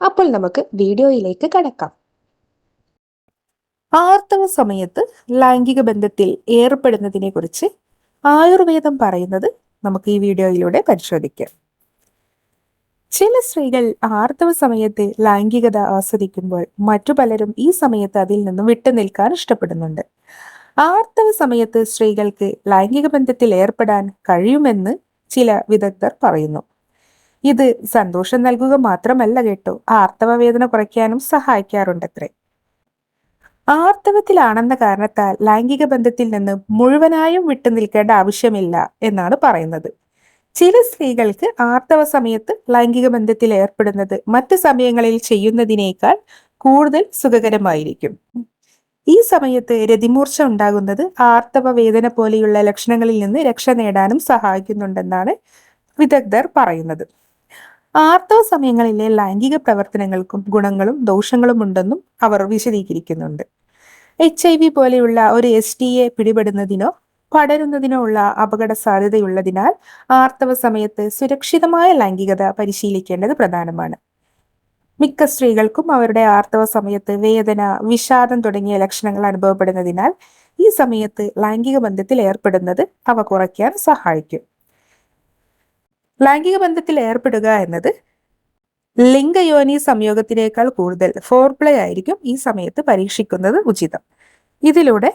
അപ്പോൾ നമുക്ക് വീഡിയോയിലേക്ക് കടക്കാം. ആർത്തവ സമയത്ത് ലൈംഗിക ബന്ധത്തിൽ ഏർപ്പെടുന്നതിനെ കുറിച്ച് ആയുർവേദം പറയുന്നത് നമുക്ക് ഈ വീഡിയോയിലൂടെ പരിശോധിക്കാം. ചില സ്ത്രീകൾ ആർത്തവ സമയത്ത് ലൈംഗികത ആസ്വദിക്കുമ്പോൾ മറ്റു പലരും ഈ സമയത്ത് അതിൽ നിന്നും വിട്ടു നിൽക്കാൻ ഇഷ്ടപ്പെടുന്നുണ്ട്. ആർത്തവ സമയത്ത് സ്ത്രീകൾക്ക് ലൈംഗിക ബന്ധത്തിൽ ഏർപ്പെടാൻ കഴിയുമെന്ന് ചില വിദഗ്ധർ പറയുന്നു. ഇത് സന്തോഷം നൽകുക മാത്രമല്ല കേട്ടോ. ആർത്തവ വേദന കുറയ്ക്കാനും സഹായിക്കാറുണ്ടത്രേ. ആർത്തവത്തിലാണെന്ന കാരണത്താൽ ലൈംഗിക ബന്ധത്തിൽ നിന്ന് മുഴുവനായും വിട്ടു നിൽക്കേണ്ട ആവശ്യമില്ല എന്നാണ് പറയുന്നത്. ചില സ്ത്രീകൾക്ക് ആർത്തവ സമയത്ത് ലൈംഗിക ബന്ധത്തിൽ ഏർപ്പെടുന്നത് മറ്റ് സമയങ്ങളിൽ ചെയ്യുന്നതിനേക്കാൾ കൂടുതൽ സുഖകരമായിരിക്കും. ഈ സമയത്ത് രതിമൂർച്ച ഉണ്ടാകുന്നത് ആർത്തവ വേദന പോലെയുള്ള ലക്ഷണങ്ങളിൽ നിന്ന് രക്ഷ നേടാനും സഹായിക്കുന്നുണ്ടെന്നാണ് വിദഗ്ധർ പറയുന്നത്. ആർത്തവ സമയങ്ങളിലെ ലൈംഗിക പ്രവർത്തനങ്ങൾക്കും ഗുണങ്ങളും ദോഷങ്ങളും ഉണ്ടെന്നും അവർ വിശദീകരിക്കുന്നുണ്ട്. എച്ച് ഐ വി പോലെയുള്ള ഒരു എസ് ടി എ പിടിപെടുന്നതിനോ പടരുന്നതിനോ ഉള്ള അപകട സാധ്യതയുള്ളതിനാൽ ആർത്തവ സമയത്ത് സുരക്ഷിതമായ ലൈംഗികത പരിശീലിക്കേണ്ടത് പ്രധാനമാണ്. മിക്ക സ്ത്രീകൾക്കും അവരുടെ ആർത്തവ സമയത്ത് വേദന വിഷാദം തുടങ്ങിയ ലക്ഷണങ്ങൾ അനുഭവപ്പെടുന്നതിനാൽ ഈ സമയത്ത് ലൈംഗിക ബന്ധത്തിൽ ഏർപ്പെടുന്നത് അവ കുറയ്ക്കാൻ സഹായിക്കും. ലൈംഗിക ബന്ധത്തിൽ ഏർപ്പെടുക എന്നത് ലിംഗയോനി സംയോഗത്തിനേക്കാൾ കൂടുതൽ ഫോർപ്ലേ ആയിരിക്കും ഈ സമയത്ത് പരീക്ഷിക്കുന്നത് ഉചിതം. ഇതിലൂടെ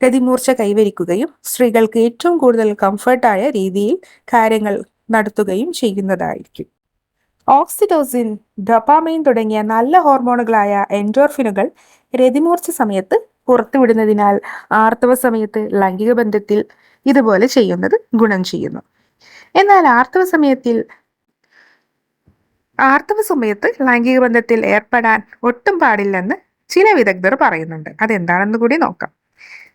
ഗതിമൂർച്ച കൈവരിക്കുകയും സ്ത്രീകൾക്ക് ഏറ്റവും കൂടുതൽ കംഫർട്ടായ രീതിയിൽ കാര്യങ്ങൾ നടത്തുകയും ചെയ്യുന്നതായിരിക്കും. ഓക്സിഡോസിൻ ഡൊപ്പാമൈൻ തുടങ്ങിയ നല്ല ഹോർമോണുകളായ എൻഡോർഫിനുകൾ രതിമൂർച്ച സമയത്ത് പുറത്തുവിടുന്നതിനാൽ ആർത്തവ സമയത്ത് ലൈംഗിക ബന്ധത്തിൽ ഇതുപോലെ ചെയ്യുന്നത് ഗുണം ചെയ്യുന്നു. എന്നാൽ ആർത്തവ സമയത്തിൽ ആർത്തവ സമയത്ത് ലൈംഗിക ബന്ധത്തിൽ ഏർപ്പെടാൻ ഒട്ടും പാടില്ലെന്ന് ചില വിദഗ്ധർ പറയുന്നുണ്ട്. അതെന്താണെന്ന് കൂടി നോക്കാം.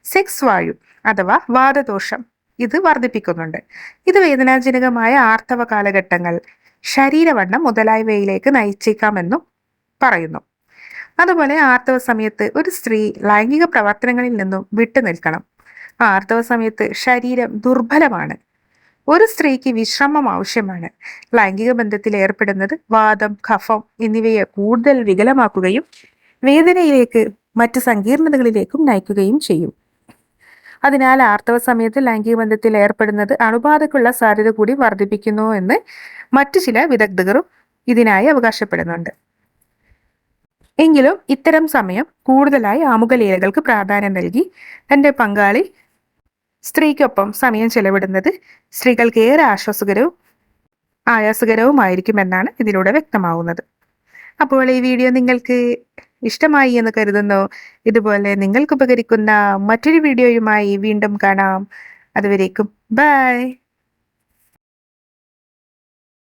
സെക്സ് വായു അഥവാ വാദദോഷം ഇത് വർദ്ധിപ്പിക്കുന്നുണ്ട്. ഇത് വേദനാജനകമായ ആർത്തവ കാലഘട്ടങ്ങൾ ശരീരവണ്ണം മുതലായവയിലേക്ക് നയിച്ചേക്കാമെന്നും പറയുന്നു. അതുപോലെ ആർത്തവ സമയത്ത് ഒരു സ്ത്രീ ലൈംഗിക പ്രവർത്തനങ്ങളിൽ നിന്നും വിട്ടു നിൽക്കണം ആർത്തവ സമയത്ത് ശരീരം ദുർബലമാണ്. ഒരു സ്ത്രീക്ക് വിശ്രമം ആവശ്യമാണ്. ലൈംഗിക ബന്ധത്തിൽ ഏർപ്പെടുന്നത് വാദം ഖഫം എന്നിവയെ കൂടുതൽ വികലമാക്കുകയും വേദനയിലേക്ക് മറ്റ് സങ്കീർണതകളിലേക്കും നയിക്കുകയും ചെയ്യും. അതിനാൽ ആർത്തവ സമയത്ത് ലൈംഗിക ബന്ധത്തിൽ ഏർപ്പെടുന്നത് അണുബാധക്കുള്ള സാധ്യത കൂടി വർദ്ധിപ്പിക്കുന്നു എന്ന് മറ്റു ചില വിദഗ്ധകരും ഇതിനായി അവകാശപ്പെടുന്നുണ്ട്. എങ്കിലും ഇത്തരം സമയം കൂടുതലായി ആമുഖ ലീലകൾക്ക് പ്രാധാന്യം നൽകി തന്റെ പങ്കാളി സ്ത്രീക്കൊപ്പം സമയം ചെലവിടുന്നത് സ്ത്രീകൾക്ക് ഏറെ ആശ്വാസകരവും ആയാസകരവുമായിരിക്കുമെന്നാണ് ഇതിലൂടെ വ്യക്തമാവുന്നത്. അപ്പോൾ ഈ വീഡിയോ നിങ്ങൾക്ക് ഇഷ്ടമായി എന്ന് കരുതുന്നു. ഇതുപോലെ നിങ്ങൾക്ക് ഉപകരിക്കുന്ന മറ്റൊരു വീഡിയോയുമായി വീണ്ടും കാണാം. അതുവരേക്കും ബൈ.